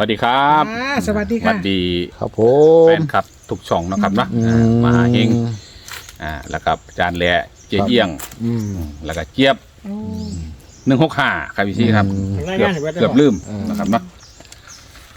สวัสดีครับอ่าสวัสดีสค่ะวัสดีครับผแฟมนครับทุกช่องนะครับนะอือ่ามาหาเฮงอ่าแล้วก็อาจารย์แหล่เจี๊ยเอี้ยงอืมแล้วก็เจี๊ยบโอ้หนึ่งหกห้าครับพี่ซี่ครับอืม เกือบเกือบลืมนะครับเนาะ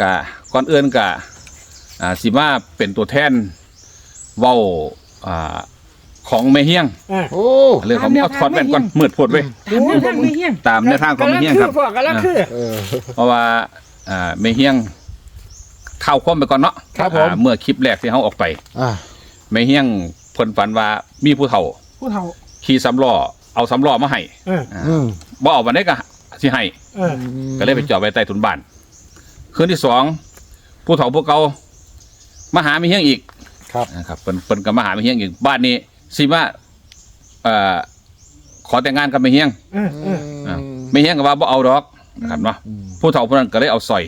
กะก่อนอื่นกะอ่าสิมาเป็นตัวแทนเว้าอ่าของแม่เฮียงอ่าโอ้ เรื่องของเอาถอดแว่นก่อนมืดโพดไว้ย ตามแนวทางไม่เฮี้ยงตามแนวทางของแม่เฮียงครับ กำลังคือพ่อกำลังคือ เออ เพราะว่า อ่าแม่เฮียงเข้าคว่ำไปก่อนเนาะครับผม อ่าเมื่อคลิปแรกที่เขาออกไป อะแม่เฮียงเพิ่นฝันว่ามีผู้เฒ่า ผู้เฒ่า ขี่สำล้อเอาสำล้อมาให้เออ อ่าอืมบ่เอาวันได้ก็สิให้ เออ ก็เลยไปจอดไว้ใต้ถุนบ้าน คืนที่สองผู้เฒ่าผู้เก่ามาหาแม่เฮียงอีกครับนะครับเพิ่นเพิ่นก็มาหาแม่เฮียงอีกบ้านนี้สิว่าเอ่อขอแต่งงานกับแม่เฮียงเออ เอออ่าแม่เฮียงก็ว่าบ่เอาดอก นะครับเนาะอืม ผู้เฒ่าผู้นั้นก็เลยเอาสร้อย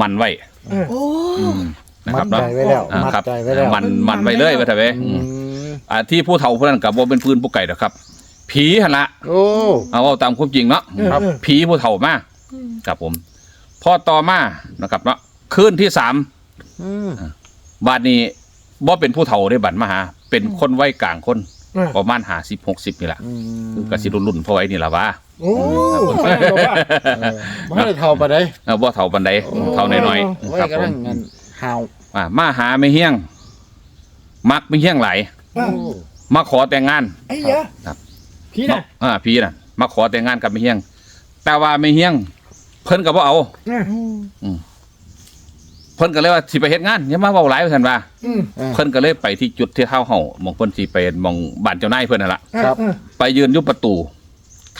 มันไว้เออ โอ้ อืมนะคมัรับดใจเนาะไว้แล้วอ่ามัดครับใจไว้แล้วมันมันไว้เลยว่าแต่เว้ยอือืมมอ่าที่ผู้เฒ่าผู้นั้นกับว่าเป็นปืนผู้ไก่ดอกครับ ผีหั่นละ โอ้ เอาเอาตามความจริงเนาะเออครับเออผีผู้เฒ่ามาครับผมพอต่อมานะครับเนาะคืนที่สามอืมบาดนี้บ่เป็นผู้เฒ่าได้บัดมาหา เป็นคนวัยกลางคน เออ ประมาณหาสิบหกสิบนี่แหละอืมคือกสิรุ่นรุ่นๆพอไว้นี่แหละว่า โอ้บอกว่าเออบ่ให้เท่าไปได้เออบ่เฒ่าปันใดโอ้เฒ่าน้อยไว้ๆครับกำผลัมงเงินหาวอ่ามาหาไม่เฮี้ยง มักไม่เฮี้ยงหลายเออโอ้มาขอแต่งงาน ไอ้ยะครับ พี่น่ะอ่าพี่น่ะ มาขอแต่งงานกับไม่เฮี้ยง แต่ว่าไม่เฮี้ยง เพิ่นก็บ่เอาเออเพิ่นก็เลยว่าสิไปเฮ็ดงานอย่ามาเว้าหลายว่าซั่นว่า อืมอะเพิ่นก็เลยไปที่จุดที่เท้าเฮาหมองเพิ่นสิไปหมองบ้านเจ้านายเพิ่นนั่นล่ะเออครับเออไปยืนอยู่ประตู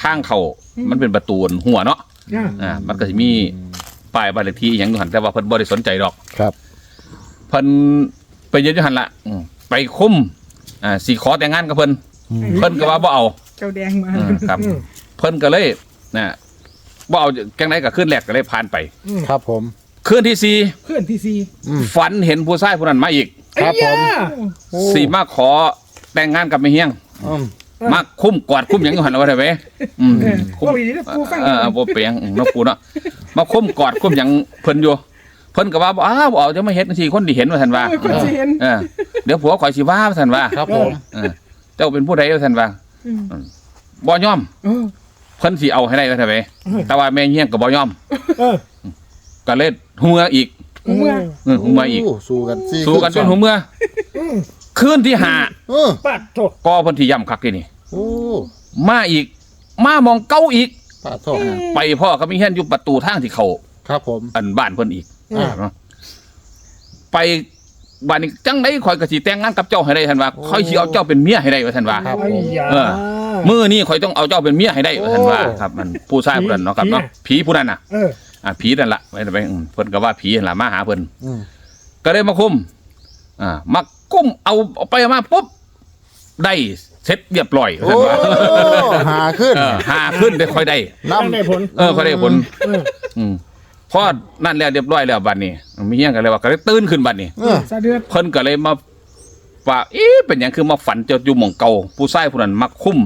ทางเข้าอืมมันเป็นประตูหัวเนาะเอออ่ามันก็สิมีป้ายบ้านเลขที่อหย่างอยู่หั่นแต่ว่าเพิ่นบ่ได้สนใจดอกครับ เพิ่นไปยืนอยู่หั่นล่ะอืมไปคุมอ่าสิขอแต่งงานกับเพิ่นอืมเพิ่นก็ว่าบ่เอา เจ้าแดงมาอืมครับอืมเพิ่นก็เลยนะบ่เอาจังไดก็ขึ้นแรกก็เลยผ่านไปอืมครับผมคืนที่สี่เพื่อนที่สี่อืม ฝันเห็นผู้ชายผู้นั้นมาอีกครับผม ไอ้ยะโอ้สิมาขอแต่งงานกับแม่เฮียง อืม มาคุ้มกอดคุ้มหยังอยู่หั่นเอาไว้ได้ไหมอืมเออคุ้มว่าดีนะกูฟัง เออบ่เปียงอืมเนาะกูเนาะมาคุ้มกอดคุ้มหยังเพิ่นอยู่เพิ่นก็ว่าบ่อ้าวบ่เอาจะมาเฮ็ดจังซี่คนที่เห็นว่าซั่นว่าเออคนสิเห็น เออเดี๋ยวผัวข่อยสิว่าว่าซั่นว่าครับผม เออเจ้าเป็นผู้ใดว่าซั่นว่าอืมบ่ยอม เออ เพิ่นสิเอาให้ได้ว่าซั่นไหมเออแต่ว่าแม่เฮียงก็บ่ยอม เออก็เลยหัวอีกเมื่อเออหัวอีกโสู้กันสี่สู้กันจนหัวเมื่อ อืมคืนที่หาเออปัดโถ ก็เพิ่นที่ย่ำคักที่นี่ โอ้มาอีก มามองเก้าอีก ปาโทษไปพ่อก็มีเฮียนอยู่ประตูทางที่เขาครับผม อันบ้านเพิ่นอีกอ่า เนาะไปบ้านนี้จังได๋ข่อยก็สิแต่งงานกับเจ้าให้ได้ท่านว่าโอ้ข่อยสิเอาเจ้าเป็นเมียให้ได้ว่าท่านว่า ครับ ไอ้ยะเออมื้อนี้ข่อยต้องเอาเจ้าเป็นเมียให้ได้ว่าท่านว่า โอ้ ครับ มันผู้ชายผู้นั้นเนาะครับเนาะผีผู้นั้นน่ะเออ อ่าผีนั่นล่ะไว้ไปอืมเพิ่นก็ว่าผีนั่นล่ะมาหาเพิ่น อืมก็เลยมาคุม อ่า มากุ้มเอาเอาไปเอามาปุ๊บ ได้ เสร็จเรียบร้อยโอ้ท่านว่าหาขึ้น เออหาขึ้นได้ค่อยได้ น้นั่นได้ผล เออค่อยได้ผลเอออืมพอนั่นแล้วเรียบร้อยแล้วบัดนี้มีเฮียงกันเลยว่าก็เลยตื่นขึ้นบัดนี้ำเออ สะเดือด เพิ่นก็เลยมาว่าเอ๊ะเป็นหยังคือมาฝันเจ้าอยู่หม่องเก่าผู้ชายผู้นั้นมาคุ้ม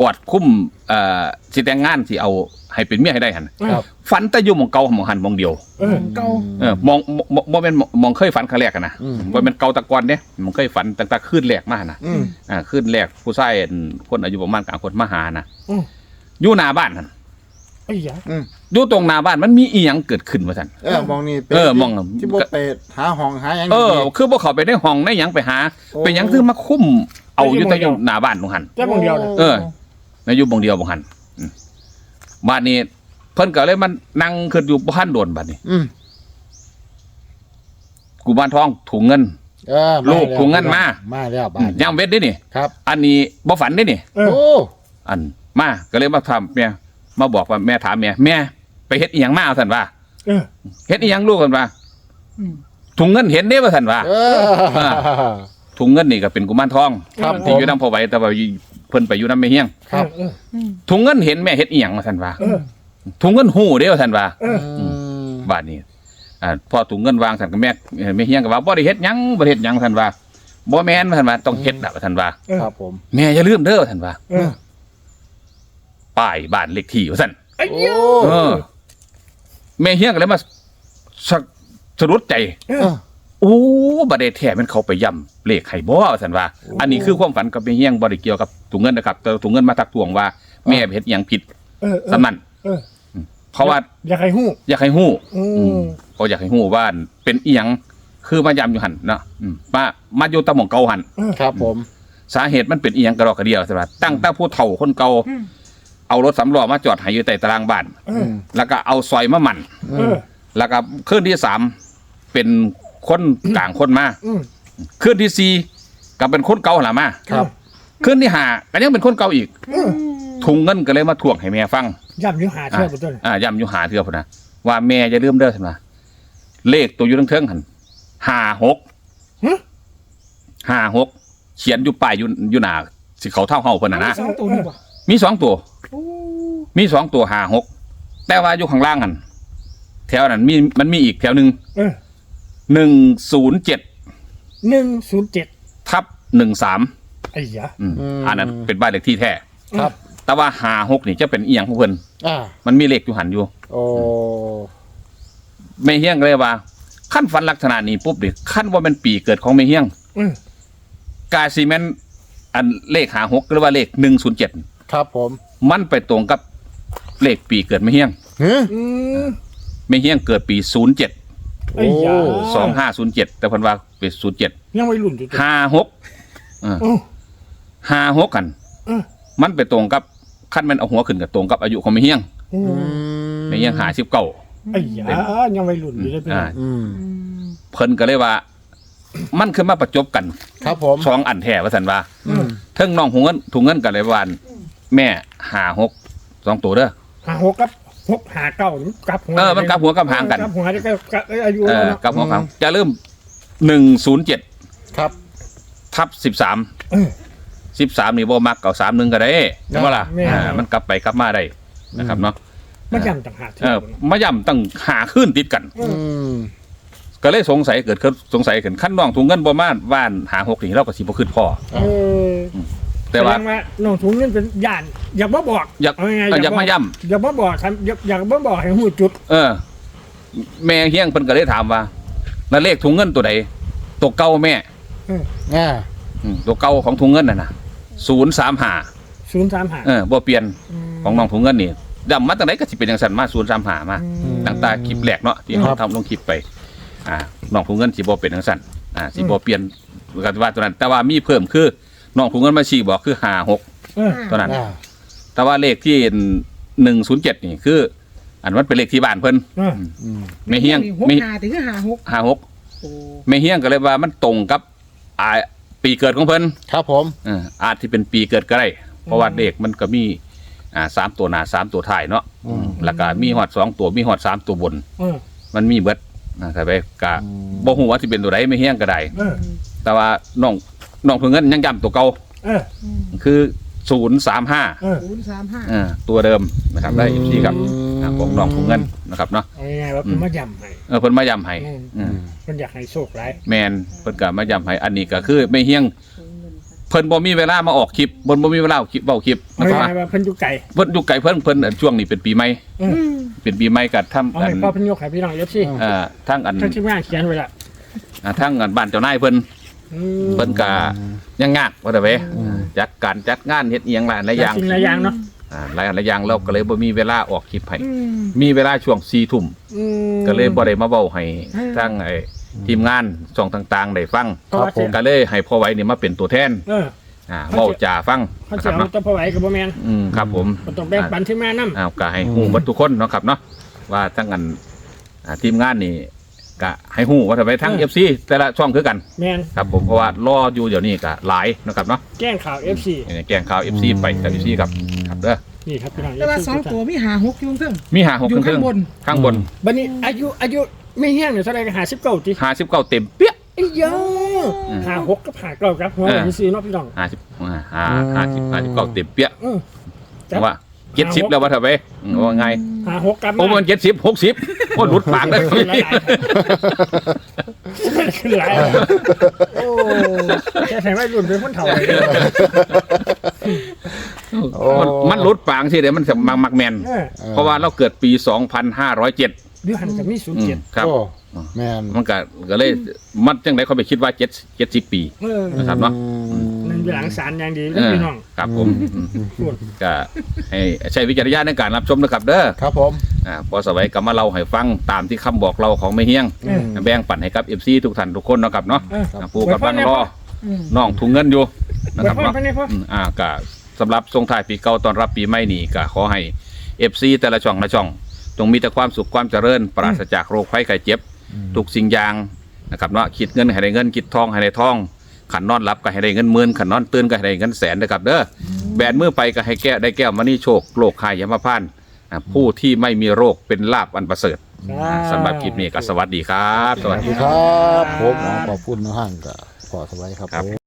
กอดคุ้มเอ่อสิแต่งงานสิเอา ให้เป็นเมียให้ได้หั่นครับ ฝันแต่อยู่หม่องเก่าหม่องหันหม่องเดียวเออเก่า เออมองมองบ่แม่นมองเคยฝันครั้งแรกอะนะอืม บ่แม่นเก่าแตะกอนเด้มันเคยฝันตั้งแต่คืนแรกมานะอืม อ่าคืนแรกผู้ชายอั่นคนอายุประมาณกลางคนมาหานะอืม อยู่หน้าบ้านนั่นไอ้ยะ อืมอยู่ตรงหน้าบ้านมันมีอีหยังเกิดขึ้นว่าซั่น เออมองนี่ป็นเออมอง ที่บ่เป็ดหาห้องหาหยังเออ ดี คือบ่เข้าไปในห้องในหยังไปหาโอ้เป็นหยังคือมาคุ้มเอาอยู่แต่อยู่หน้าบ้านของหัน แค่มองเดียวเลยเออในอยู่บ่งเดียวบ่หันอืม บ้านนี้เพิ่นก็เลยมันนั่งขึ้นอยู่บ้านโดนบัดนี้ อืมกูบ้านทองถุงเงิน เออลูกแล้วถุงเงินมา มาแล้วบ้านยามเว็ดนี่นี่ ครับอันนี้บ่ฝันเด้นี่ เออ โอ้อันมาก็เลยมาทำแม่มาบอกว่าแม่ถามแม่แม่ไปเฮ็ดอีหยังมาท่านว่าเออ เฮ็ดอีหยังลูกท่านว่าอืม ถุงเงินเห็นเด้ว่าท่านว่า เออ ถุงเงินนี่ก็เป็นกุมารทองครับที่อยู่นำพ่อไว้แต่ว่าอยู่เพิ่นไปอยู่นำแม่เฮียงครับเออเออถุงเงินเห็นแม่เฮ็ดอีหยังว่าท่านว่าเออถุงเงินหูเด้ว่าท่านว่า เอออืมบาดนี้อ่าพอถุงเงินวางท่านก็แม่แม่เฮียงก็ว่าบ่ได้เฮ็ดหยังบ่ได้เฮ็ดหยังท่านว่าบ่แม่นว่าท่านว่าต้องเฮ็ดน่ะว่าท่านว่าเออ ครับผมแม่อย่าลืมเด้อว่าท่านว่าเออป้ายบ้านเลขที่ว่าซั่นไอ้โอ้ยะเออแม่เฮียงก็เลยมาสะสะดุดใจ เอเอออ โอ้บัดเดแท้มันเขาไปย่ำเลขไข่บ่สันว่า อันนี้คือความฝันกับเป็นเฮียงบ่ได้เกี่ยวกับถุงเงินนะครับแต่ถุงเงินมาทักทวงว่า แม่เฮ็ดอหยังผิดเออเออสำนันเออ เพราะว่าอยากให้หู้อยากให้ฮู้อือืมมเขาอยากให้ฮู้ว่าเป็นอีหยังคือมาย่ำอยู่หั่นเนาะอืมมามาอยู่ตะหม่องเก่าหั่นครับผม สาเหตุมันเป็นอีหยังกระดอกกระเดียวใช่ปะตั้งแต่ผู้เฒ่าคนเก่าเอารถสำรองมาจอดให้อยู่ใต้ตารางบ้าน เออแล้วก็เอาซอยมาหมัน เออ แล้วก็คืนที่สามเป็น คนกลางคนมาอืมคืนที่สี่ก็เป็นคนเก่าหนละมาครับคืนที่ห้าก็ยังเป็นคนเก่าอีกเออทุงเงินก็เลยมาทวงให้แม่ฟัง ย่ำนิ้วหาเชื่อบุตรอ่าย้ำอยู่หาเถื่อพนนะว่าแม่จะลืมเด้อใช่ไหมเลขตัวอยู่ทั้งเทิงหันห้าหกฮะห้าหกเขียนอยู่ป้ายอยู่อยู่หน้าสิเขาเท่าเฮาเพิ่นน่ะนะสองตัวนี่ป่ะมีสองตัว โอ้มีสองตัวห้าหกแต่ว่าอยู่ข้างล่างหันแถวนั้นมีมันมีอีกแถวหนึ่งเออ หนึ่งศูนย์เจ็ดหนึ่งศูนย์เจ็ดทับหนึ่งสามไอ้ยะอันนั้นเป็นบ้านเลขที่แท้ครับ แต่ว่าห้าหกนี่จะเป็นอีหยังของเพิ่นอ่า มันมีเลขอยู่หันอยู่ โอ้ ไม่เฮี้ยงเลยว่าขั้นฝันลักษณะนี้ปุ๊บดิขั้นว่ามันปีเกิดของไม่เฮี้ยงเออกาซีเมนอันเลขหาหกหรือว่าเลขหนึ่งศูนย์เจ็ดครับผมมันไปตรงกับเลขปีเกิดไม่เฮี้ยงเฮ้ยอืมไม่เฮี้ยงเกิดปีศูนย์เจ็ด ไอ้ยะสองห้าศูนย์เจ็ดแต่เพันว่าเป็นศูนย์เจ็ดยังไม่รุ่นจุดห้าหกโอ้ห้าหกกัน เออมันไปตรงกับขั้นมันเอาหัวขึ้นกับตรงกับอายุของไม่เฮี้ยงโอ้ไม่เฮี้ยงหาสิบเก้าไอ้ยะยังไม่รุ่นอยู่เลยพี่น้อ่าองอืมเพิ่นก็เลยว่า มันคือมาประจบกันครับผมสองอันแท้ว่าสันว่าอืมเทิงน้องถุงเงินถุงเงินกันเลยว่าแม่หาหกสองตัวเด้อหาหกกับ หกหาเก้านี่กลับหัวเออมันกลับหัวกลับหางกัน กลับหัวจะกับอายุเอแล้วอเนาะกับหัวครับจะเริ่มหนึ่งศูนย์เจ็ดครับ ทับสิบสามเออสิบสามนี่บ่มักเก่าสามหนึ่งก็ได้ใช่ไหมล่ะแม่อ่ามันกลับไปกลับมาได้นะครับเนาะมันย่ำต่างหากเออมาย่ำตั้งหาขึ้นติดกันเออือมก็เลยสงสัยเกิดขึ้นสงสัยขึ้นขั้นน้องถุงเงินบ่มาว่านหาหกนี่เราก็สิบ่ขึ้นพ่อ เออ แต่ว่าสดงน้องถุงเงินเป็นย่าน อยากบ่บอกอยากเไงเอออยากมาย่อยากบ่บอกทำอยากอยากบ่บอกให้หูจุด เออ แม่เฮียงเพิ่นก็เลยถามว่าแล้วเลขถุงเงินตัวใดตัวเก่าแม่อ่าอืมตัวเก่าของถุงเงินน่ะนะศูนย์สามหาศูนย์สามหาเออบ่เปลี่ยนของน้องถุงเงินนี่ดำมาตั้งไหนก็สิเป็นอย่างสันมาศูนย์สามหามา ตั้งแต่คลิปแรกเนาะที่เขาทำลงคลิปไป อ่าน้องถุงเงินสิบ่เป็นจังซั่นอ่าสิบ่เปลี่ยนกันว่าตัวนั้น แต่ว่ามีเพิ่มคือ น้องถุงเงินมาชี้บอกคือ56เออตัวนั้น อ่าแต่ว่าเลขที่107นี่คือ อันมันเป็นเลขที่บ้านเพิ่นเอออืมไม่เฮียงหกไม่หาถึงหาหก56โอ้ไม่เฮียงก็เลยว่ามันตรงกับอ่าปีเกิดของเพิ่นครับผม เอออาจที่เป็นปีเกิดก็ได้เพราะว่าเลขมันก็มีอ่าสามตัวหน้าสามตัวท้ายเนาะอืม แล้วก็มีฮอดสองตัวมีฮอดสามตัวบน เออมันมีเบิดนะครับไปกะบ่ฮู้ว่าสิเป็นตัวใดไม่เฮี้ยงก็ได้ เออแต่ว่าน้อง น้องเพิ่งเงินยังย้ำตัวเก่าเออคือ035เออศูนย์สามห้าเออตัวเดิมนะครับได้อีกทีครับอ่าของน้องเพิ่งเงินนะครับเนาะเอาง่ายๆว่าเป็นมาย่ำให้เออเพิ่นมาย้ำให้อืมอืมมันอยากให้โชคร้ายแมนเพิ่นก็มาย้ำให้อันนี้ก็คือไม่เฮี้ยงเพิ่นบ่มีเวลามาออกคลิปเพิ่นบ่มีเวลาเอาคลิปเว้าคลิปเอานะครับง่ายๆว่าเพิ่นอยู่ไก่เพิ่นอยู่ไกลเพิ่นเพิ่นอันช่วงนี้เป็นปีใหม่เออเป็นปีใหม่ก็ทำเอาอัให้นพ่อเพิ่นยกให้พี่น้องเอฟซีเอ่อทั้งอันทั้งที่งานเขียนไว้ละอ่าทั้งอันบ้านเจ้านายเพิ่น อืม เพิ่นก็ยังงากว่าแต่เว้ยจัดการจัดงานเฮ็ดอีหยังหลายหลายอย่างจริงหลายอย่างเนาะอ่าหลายหลายอย่างเราก็เลยบ่มีเวลาออกคลิปให้อืมมีเวลาช่วง4ทุ่มอืม ก็เลยบ่ได้มาเว้าให้อืมทั้งไอ้ทีมงานช่องต่างๆได้ฟังเพราะว่าก็เลยให้พ่อไว้นี่มาเป็นตัวแทนเอออ่าเว้าจ่าฟังเขานะคจะรับเอาเนาะตัวพอไหวกับบ่แม่นอืมครับผมมันต้องแบ่งปันที่แม่นำอ้าวก็ให้ฮู้หมดทุกคนเนาะครับเนาะว่าทั้งอันอ่าทีมงานนี่ ก็ให้ฮู้ว่าถ้าไปทั้ง FC แต่ละช่องคือกันแม่นครับผมเพราะว่ารออยู่เดี๋ยวนี้ก็หลายเนาะครับเนาะแกล้งข่าว FC แกงข่าว FC ไปกับ FC ครับครับเด้อนี่ครับพี่น้อง แต่ว่า FC สองตัวมีหาหกอยู่เครื่องมีหาหกอยู่ครึ่ข้างงบน ข้างบนบัดนี้อายุอายุไม่แห้งเนี่ยเท่าไหร่ก็59ติหาสิบเก้าเต็มเปี้ย ไอ้ยาอืมหาหกกับหาเก้าครับหัวเออ หนึ่งสี่เนาะพี่น้องหาสิบหาหาสิบหาสิบเก้าเต็มเปี้ยเออแต่ว่าเจ็ดสิบแล้วว่าเถอะไปอืมว่าไง หาหกกับโอ้มันเจ็ดสิบหกสิบโอ้หลุดปากเลยขึ้นหลายๆขึ้นหลายโอ้แค่ใส่ไว้รุ่นเป็นคนเฒ่าเลยมันมันหลุดปากสิเดี๋ยวมันจะมักมักแมนเออเพราะว่าเราเกิดปีสองพันห้าร้อยเจ็ดอเดือนหันจะมีศูนย์อืเจ็มดครับ โอ้แมนมันก็ก็เลยมันจังไดเขาไปคิดว่า7 70ปี เออ นะครับเนาะนั่น อยู่หลังศาลอย่างดีเอแล้วอพี่น้องครับผมอืมพูดก็ให้ใช้วิจารณญาณในการรับชมนะครับเด้อครับผม อ่าพอสวัยก็มาเล่าให้ฟังตามที่คำบอกเราของแม่เฮียง เออ แบ่งปันให้กับ FC ทุกท่านทุกคนเนาะครับเนาะเออ อ่าผู้กับไว้บังฟังรออืม น้องถุงเงินอยู่นะไว้ครับพ่อเนาะไปนี่พ่อ อืมอ่าก็สำหรับส่งท้ายปีเก่าตอนรับปีใหม่นี้ก็ขอให้ FC แต่ละช่องละช่อง จงมีแต่ความสุขความเจริญ ปราศจากโรคภัยไข้เจ็บ ทุกสิ่งอย่างนะครับเนาะคิดเงินให้ได้เงินคิดทองให้ได้ทอง ขันนอนหลับก็ให้ได้เงินหมื่นขันนอนตื่นก็ให้ได้เงินแสนนะครับเด้อแบนมือไปก็ให้แก้วได้แก้วมานี่โชคโลกคายยมพานต์อ่าผู้ที่ไม่มีโรคเป็นลาบอันประเสริฐอ่าสำหรับคลิปนี้ก็สวัสดีครับ สวัสสวัสดีดีครับครับผมขอขอบคุณนะฮั่นกับพอสบายครับครับผม